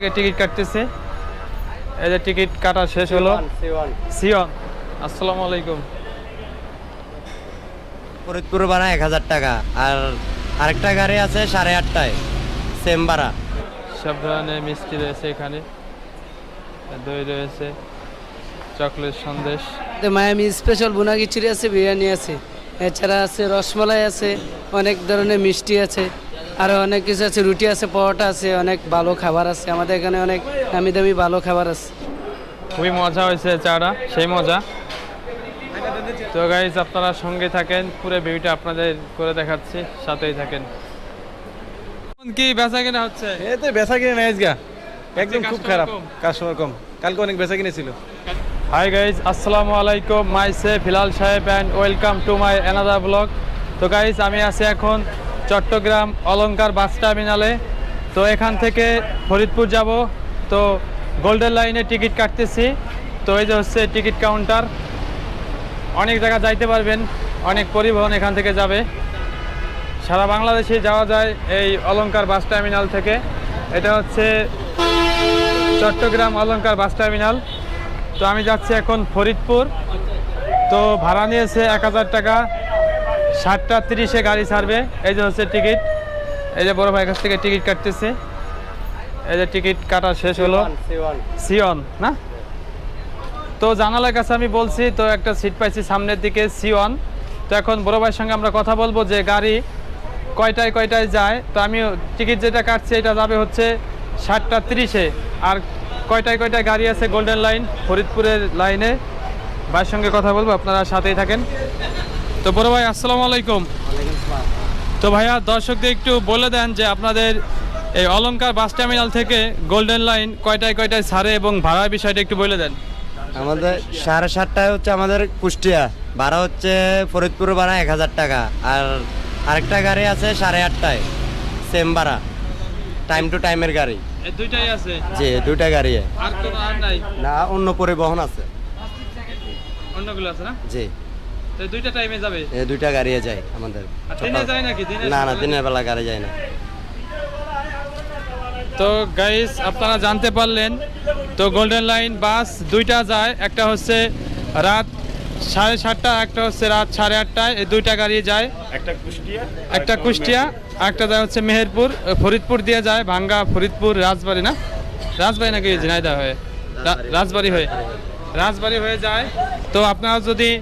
Ticket কাটতেছে। এই যে টিকিট কাটা শেষ হলো। সিয়ন আসসালামু আলাইকুম। ফরিদপুর ভাড়া এক হাজার টাকা আর আরেকটা গাড়ি আছে সাড়ে আটটায় সেম ভাড়া। সব ধরনের মিষ্টি রয়েছে এখানে। দই রয়েছে চকলেট সন্দেশ। মায়ামি স্পেশাল বুনা খিচুড়ি আছে বিরিয়ানি আছে এছাড়া আছে রসমালাই আছে অনেক ধরনের মিষ্টি আছে। আরও অনেক কিছু আছে রুটি আছে পরোটা আছে অনেক ভালো খাবার আছে। আমাদের এখানে অনেক দামি দামি ভালো খাবার আছে। খুবই মজা হয়েছে চাটা সেই মজা। তো গাইজ আপনারা সঙ্গে থাকেন পুরো ভিউটা আপনাদের করে দেখাচ্ছি সাথেই থাকেন। কি বেচা কেনা হচ্ছে? এই তো বেচা কিনে নাই গা একদম খুব খারাপ কম। কাস্টমার কম। কালকে অনেক বেচা কিনেছিল হাই গাইজ আসসালামু আলাইকুম myself Filal Saheb and welcome to my another blog তো গাইজ আমি আছি এখন চট্টগ্রাম অলংকার বাস টার্মিনালে। তো এখান থেকে ফরিদপুর যাব। তো গোল্ডেন লাইনে টিকিট কাটতেছি। তো এই যে হচ্ছে টিকিট কাউন্টার। অনেক জায়গা যাইতে পারবেন, অনেক পরিবহন এখান থেকে যাবে। সারা বাংলাদেশে যাওয়া যায় এই অলংকার বাস টার্মিনাল থেকে। এটা হচ্ছে চট্টগ্রাম অলংকার বাস টার্মিনাল। তো আমি যাচ্ছি এখন ফরিদপুর। তো ভাড়া নিয়েছে এক হাজার টাকা। সাতটা তিরিশে গাড়ি ছাড়বে। এই যে হচ্ছে টিকিট। এই যে বড় ভাইয়ের কাছ থেকে টিকিট কাটতেছে। এই যে টিকিট কাটা শেষ হলো। সিয়ন না? তো জানালার কাছে আমি বলছি তো একটা সিট পাইছি সামনের দিকে সিওয়ান তো এখন বড় ভাইয়ের সঙ্গে আমরা কথা বলব যে গাড়ি কয়টায় কয়টায় যায়। তো আমি টিকিট যেটা কাটছি এটা যাবে হচ্ছে সাতটা তিরিশে। আর কয়টায় কয়টায় গাড়ি আছে গোল্ডেন লাইন ফরিদপুরের লাইনে ভাইয়ের সঙ্গে কথা বলব আপনারা সাথেই থাকেন। তো বড় ভাই আসসালামু আলাইকুম। তো ভাইয়া দর্শকদের একটু বলে দেন যে আপনাদের এই অলংকার বাস টার্মিনাল থেকে গোল্ডেন লাইন কয়টায় কয়টায় ছাড়ে এবং ভাড়ার বিষয়টা একটু বলে দেন। আমাদের সাড়ে সাতটায় হচ্ছে আমাদের কুষ্টিয়া ভাড়া হচ্ছে ফরিদপুর ভাড়া এক হাজার টাকা আর আরেকটা গাড়ি আছে সাড়ে আটটায় সেম ভাড়া টাইম টু টাইমের গাড়ি। দুইটাই আছে? জি দুইটা গাড়ি আর কোনো আর নাই? না অন্য পরিবহন আছে। অন্যগুলো আছে না? জি। তো দুইটা টাইমে যাবে? এই দুইটা গাড়ি যায় আমাদের। দিনে যায় নাকি? দিনে না না দিনের বেলা গাড়ি যায় না। তো গাইস আপনারা জানতে পারলেন তো গোল্ডেন লাইন বাস দুইটা যায় একটা হচ্ছে রাত সাড়ে সাতটা একটা হচ্ছে রাত সাড়ে আটটায় এই দুইটা গাড়ি যায়। একটা কুষ্টিয়া একটা কুষ্টিয়া একটা যায় হচ্ছে মেহেরপুর ফরিদপুর দিয়ে যায় ভাঙ্গা ফরিদপুর রাজবাড়ি না? রাজবাড়ি নাকি? ঝিনাইদা হয়ে। রা- রাজবাড়ি হয়ে। রাজবাড়ি হয়ে যায়। তো আপনারা যদি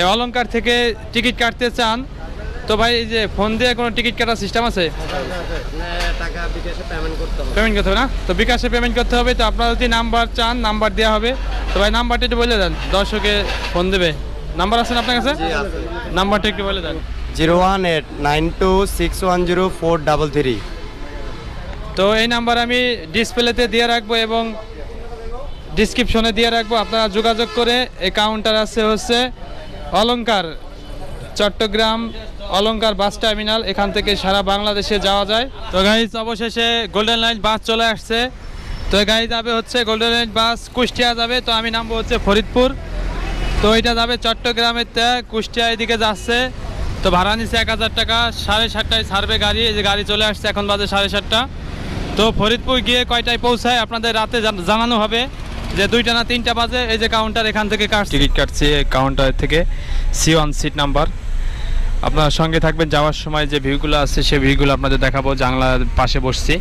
এই অলংকার থেকে টিকিট কাটতে চান তো ভাই এই যে ফোন দিয়ে কোনো টিকিট কাটার সিস্টেম আছে? পেমেন্ট করতে হবে। পেমেন্ট করতে হবে না? তো বিকাশে পেমেন্ট করতে হবে তো আপনারা যদি নাম্বার চান নাম্বার দেওয়া হবে। তো ভাই নাম্বারটা একটু বলে দেন দর্শকে ফোন দেবে। নাম্বার আছে না আপনার কাছে? নাম্বারটা একটু বলে দেন। Zero one eight nine two six one zero four double three. তো এই নাম্বার আমি ডিসপ্লেতে দিয়ে রাখব এবং ডিসক্রিপশনে দিয়ে রাখব। আপনারা যোগাযোগ করে এই কাউন্টার আছে হচ্ছে অলংকার, চট্টগ্রাম অলংকার বাস টার্মিনাল, এখান থেকে সারা বাংলাদেশে যাওয়া যায়। তো গাইজ অবশেষে গোল্ডেন লাইন বাস চলে আসছে। তো গাড়ি যাবে হচ্ছে গোল্ডেন লাইন বাস কুষ্টিয়া যাবে। তো আমি নামবো হচ্ছে ফরিদপুর। তো এটা যাবে চট্টগ্রামের তে, কুষ্টিয়া এদিকে যাচ্ছে। তো ভাড়া নিচ্ছে এক হাজার টাকা, সাড়ে সাতটায় ছাড়বে গাড়ি। এই যে গাড়ি চলে আসছে, এখন বাজে সাড়ে সাতটা। তো ফরিদপুর গিয়ে কয়টায় পৌঁছায়, আপনাদের রাতে জানানো হবে। যে দুইটা না তিনটা বাজে, এই যে কাউন্টার এখান থেকে কাট টিকিট কাটছি কাউন্টার থেকে সি ওয়ান সিট নাম্বার আপনার সঙ্গে থাকবেন, যাওয়ার সময় যে ভিউগুলো আছে সেই ভিউগুলো আপনাদের দেখাবো জানলার পাশে বসছি।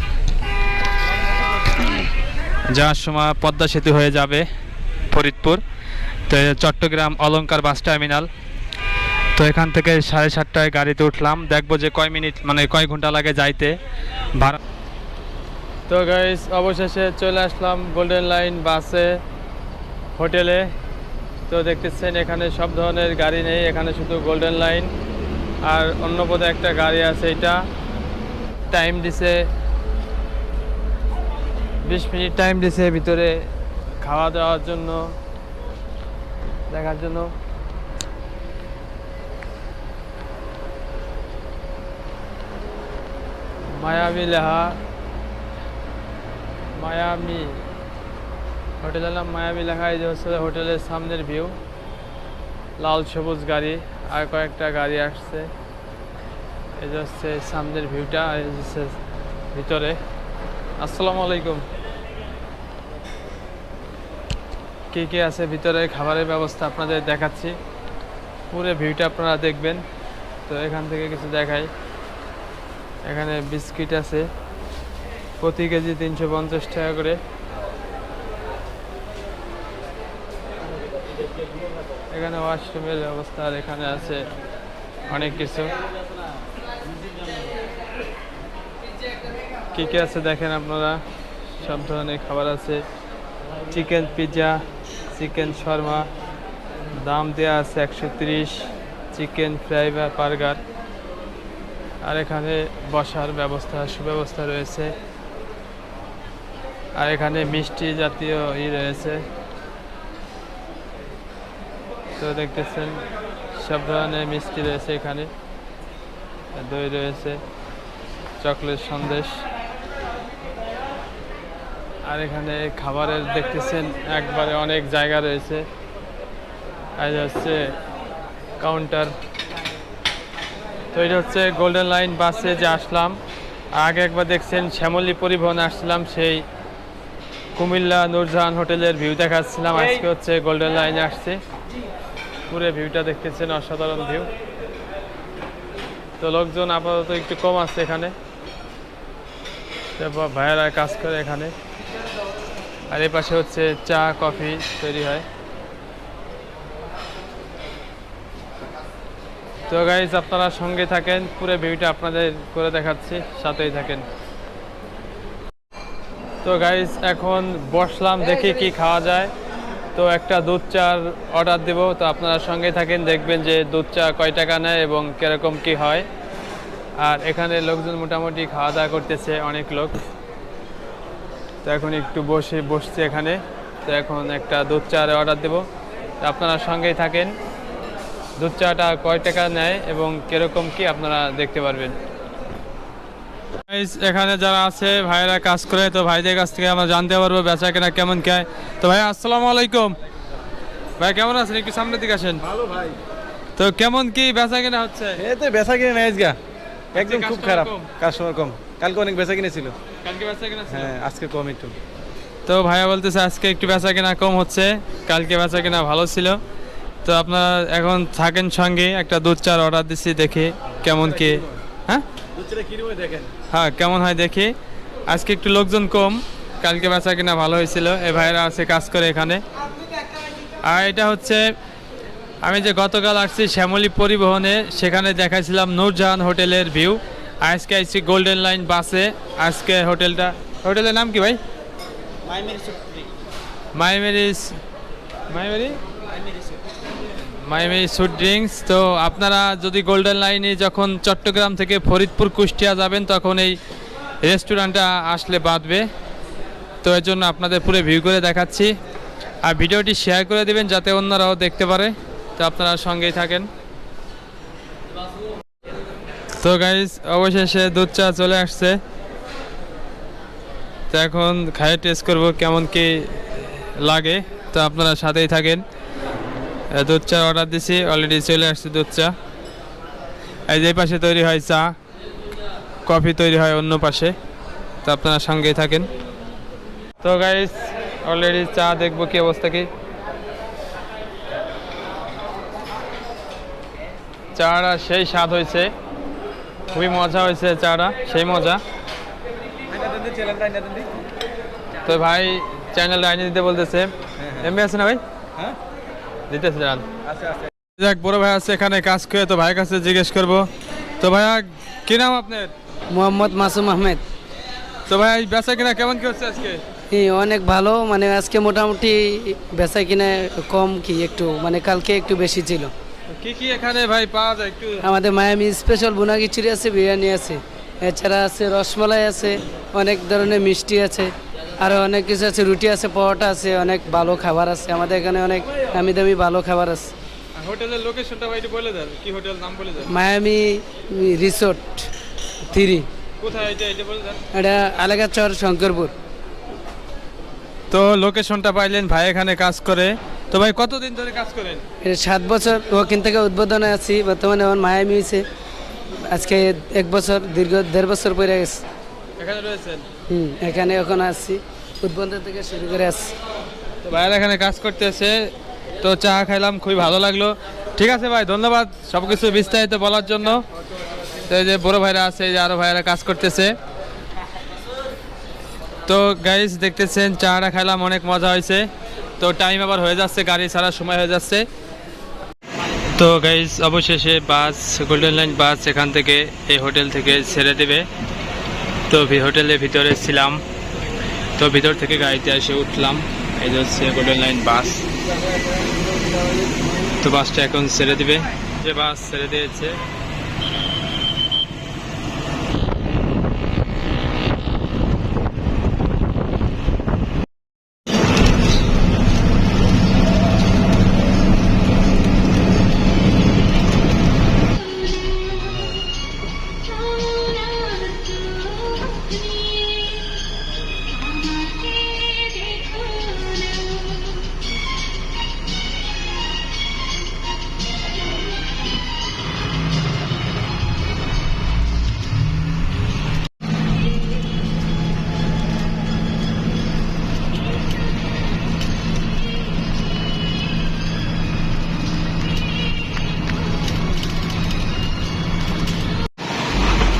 যাওয়ার সময় পদ্মা সেতু হয়ে যাবে ফরিদপুর। তো চট্টগ্রাম অলংকার বাস টার্মিনাল। তো এখান থেকে সাড়ে সাতটায় গাড়িতে উঠলাম। দেখব যে কয় মিনিট মানে কয় ঘণ্টা লাগে যাইতে। ভাড়া তো গাইস অবশেষে চলে আসলাম গোল্ডেন লাইন বাসে হোটেলে তো দেখতেছেন, এখানে সব ধরনের গাড়ি নেই, এখানে শুধু গোল্ডেন লাইন আর অন্য পদে একটা গাড়ি আছে এটা। টাইম দিছে, বিশ মিনিট টাইম দিছে ভিতরে খাওয়া দাওয়ার জন্য, দেখার জন্য। মায়াবী লেহা। মায়ামি। হোটেলের নাম মায়ামি লেখা এই যে হচ্ছে হোটেলের সামনের ভিউ। লাল সবুজ গাড়ি আর কয়েকটা গাড়ি আসছে। এই যে হচ্ছে সামনের ভিউটা এই হচ্ছে ভিতরে। আসসালামু আলাইকুম। কী কী আছে ভিতরে? খাবারের ব্যবস্থা আপনাদের দেখাচ্ছি। পুরো ভিউটা আপনারা দেখবেন। তো এখান থেকে কিছু দেখাই। এখানে বিস্কিট আছে। প্রতি কেজি তিনশো পঞ্চাশ টাকা করে। এখানে ওয়াশরুমের ব্যবস্থা আর এখানে আছে অনেক কিছু। কী কী আছে দেখেন আপনারা? সব ধরনের খাবার আছে। চিকেন পিৎজা চিকেন শর্মা, দাম দেওয়া আছে একশো চিকেন ফ্রাই বা বার্গার। আর এখানে বসার ব্যবস্থা, সুব্যবস্থা রয়েছে। আর এখানে মিষ্টি জাতীয় ই রয়েছে। তো দেখতেছেন, সব ধরনের মিষ্টি রয়েছে এখানে। দই রয়েছে, চকলেট সন্দেশ। আর এখানে খাবারের দেখতেছেন, একবারে অনেক জায়গা রয়েছে। আর হচ্ছে কাউন্টার। তো এটা হচ্ছে গোল্ডেন লাইন বাসে যে আসলাম। আগে একবার দেখছেন, শ্যামলী পরিবহন আসছিলাম সেই কুমিল্লা নুরজাহান হোটেলের ভিউ দেখাচ্ছিলাম। আজকে হচ্ছে গোল্ডেন লাইনে আসছে। পুরো ভিউটা দেখতেছেন অসাধারণ ভিউ। তো লোকজন আপাতত একটু কম আছে এখানে। ভাইয়েরা কাজ করে এখানে। আর এই পাশে হচ্ছে চা কফি তৈরি হয়। তো গাইজ আপনারা সঙ্গে থাকেন। পুরো ভিউটা আপনাদের করে দেখাচ্ছি সাথেই থাকেন। তো গাইজ এখন বসলাম, দেখি কি খাওয়া যায়। তো একটা দুধ চার অর্ডার দেব, তো আপনারা সঙ্গে থাকেন, দেখবেন যে দুধ চা কয় টাকা নেয় এবং কীরকম কি হয়। আর এখানে লোকজন মোটামুটি খাওয়া দাওয়া করতেছে, অনেক লোক। তো এখন একটু বসে, বসছে এখানে। তো এখন একটা দুধ চার অর্ডার দেব। তো আপনারা সঙ্গেই থাকেন। দুধ চাটা কয় টাকা নেয় এবং কীরকম কি আপনারা দেখতে পারবেন। এখানে যারা আছে ভাইরা কাজ করে তো ভাইদের কাছ থেকে আমরা জানতে পারব বেচা কেনা কেমন খায়। তো ভাই আসসালামু আলাইকুম। ভাই কেমন আছেন? একটু সামনের দিকে আসেন। ভালো ভাই। তো কেমন কি বেচা কেনা হচ্ছে? এই তো বেচা কিনে নেই আজগা একদম খুব খারাপ। কাস্টমার কম। কালকে অনেক বেচা কিনেছিল কালকে বেচা কেনা ছিল? হ্যাঁ আজকে কম একটু। তো ভাইয়া বলতেছে আজকে একটু বেচা কেনা কম হচ্ছে। কালকে বেচা কেনা ভালো ছিল। তো আপনারা এখন থাকেন সঙ্গে একটা দুধ চার অর্ডার দিচ্ছি দেখে কেমন কি। হ্যাঁ? দুধ দুধটা কীরকম দেখেন? হ্যাঁ কেমন হয় দেখি। আজকে একটু লোকজন কম কালকে বেচা কিনা ভালো হয়েছিল এ ভাইরা আছে কাজ করে এখানে। আর এটা হচ্ছে আমি যে গতকাল আসছি শ্যামলী পরিবহনে সেখানে দেখাইছিলাম নূরজাহান হোটেলের ভিউ। আজকে আসছি গোল্ডেন লাইন বাসে আজকে হোটেলটা হোটেলের নাম কি ভাই? মাইমেরিস মাইমেরি মাইমেরি সুট ড্রিঙ্কস তো আপনারা যদি গোল্ডেন লাইনে যখন চট্টগ্রাম থেকে ফরিদপুর, কুষ্টিয়া যাবেন, তখন এই রেস্টুরেন্টটা আসলে বাঁধবে। তো এর জন্য আপনাদের পুরো ভিউ করে দেখাচ্ছি। আর ভিডিওটি শেয়ার করে দিবেন যাতে অন্যরাও দেখতে পারে। তো আপনারা সঙ্গেই থাকেন। তো গাইজ অবশেষে দুধ চা চলে আসছে। তো এখন খাইয়ে টেস্ট করব কেমন কি লাগে। তো আপনারা সাথেই থাকেন। দুধ চা অর্ডার দিছি অলরেডি চলে আসছে দুধ চা। এই যে পাশে তৈরি হয় চা কফি তৈরি হয় অন্য পাশে তো আপনারা সঙ্গেই থাকেন। তো গাইস অলরেডি চা দেখব কি অবস্থা কি। চাটা সেই স্বাদ হয়েছে। খুবই মজা হয়েছে চাটা সেই মজা। তো ভাই চ্যানেল আইনি দিতে বলতেছে। এমনি আছে না ভাই? হ্যাঁ। দিতেছে যাক বড় ভাই আছে এখানে কাজ করে তো ভাইয়ের কাছে জিজ্ঞেস করব। তো ভাইয়া কি নাম আপনার? মোহাম্মদ মাসুম আহমেদ। তো ভাই বেচা কিনা কেমন কি হচ্ছে আজকে? অনেক ভালো মানে আজকে মোটামুটি বেচা কিনে কম কি একটু মানে কালকে একটু বেশি ছিল। কি কি এখানে ভাই পাওয়া যায় একটু? আমাদের মায়ামি স্পেশাল বুনা খিচুড়ি আছে বিরিয়ানি আছে এছাড়া আছে রসমালাই আছে অনেক ধরনের মিষ্টি আছে। আরও অনেক কিছু আছে রুটি আছে পরোটা আছে অনেক ভালো খাবার আছে। আমাদের এখানে অনেক দামি দামি ভালো খাবার আছে। হোটেলের লোকেশনটা ভাই বলে দেন কি হোটেল নাম বলে দেন? Miami resort three. কোথায় এটা এটা বলে দেন। এটা আলেগাচর শঙ্করপুর। তো লোকেশনটা পাইলেন ভাই এখানে কাজ করে। তো ভাই কতদিন ধরে কাজ করেন? এটা সাত বছর ওখান থেকে উদ্বোধনে আছি বর্তমানে আমার মায়ামি হয়েছে আজকে এক বছর দীর্ঘ দেড় বছর পরে গেছে। এখানে রয়েছেন? হুম। এখানে এখন আসছি উদ্বোধন থেকে শুরু করে আসছি তো ভাইয়ের এখানে কাজ করতেছে তো চা খাইলাম খুবই ভালো লাগল। ঠিক আছে ভাই ধন্যবাদ সব কিছু বিস্তারিত বলার জন্য। তো এই যে বড় ভাইরা আছে এই যে আরও ভাইরা কাজ করতেছে। তো গাইস দেখতেছেন চাটা খাইলাম অনেক মজা হয়েছে। তো টাইম আবার হয়ে যাচ্ছে গাড়ি ছাড়ার সময় হয়ে যাচ্ছে। তো গাইস অবশেষে বাস গোল্ডেন লাইন বাস এখান থেকে এই হোটেল থেকে ছেড়ে দেবে। তো হোটেলের ভিতরে ছিলাম। তো ভিতর থেকে গাড়িতে এসে উঠলাম। এই হচ্ছে গোল্ডেন লাইন বাস তো বাসটা এখন ছেড়ে দিবে। যে বাস ছেড়ে দিয়েছে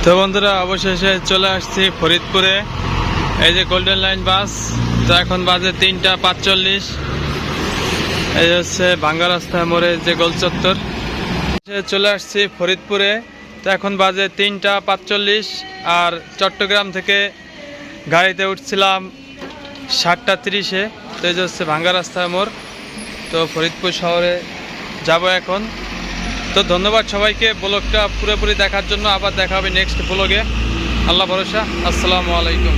তো বন্ধুরা, অবশেষে চলে আসছি ফরিদপুরে। এই যে গোল্ডেন লাইন বাস তো এখন বাজে তিনটা পাঁচচল্লিশ। এই হচ্ছে ভাঙ্গা রাস্তা মোড়ে যে গোল চত্বর। চলে আসছি ফরিদপুরে, তো এখন বাজে তিনটা পাঁচচল্লিশ। আর চট্টগ্রাম থেকে গাড়িতে উঠছিলাম সাতটা তিরিশে। তো এই যে হচ্ছে ভাঙ্গা রাস্তা মোড়। তো ফরিদপুর শহরে যাব এখন। তো ধন্যবাদ সবাইকে ব্লগটা পুরোপুরি দেখার জন্য। আবার দেখা হবে নেক্সট ব্লগে আল্লাহ ভরসা। আসসালামু আলাইকুম।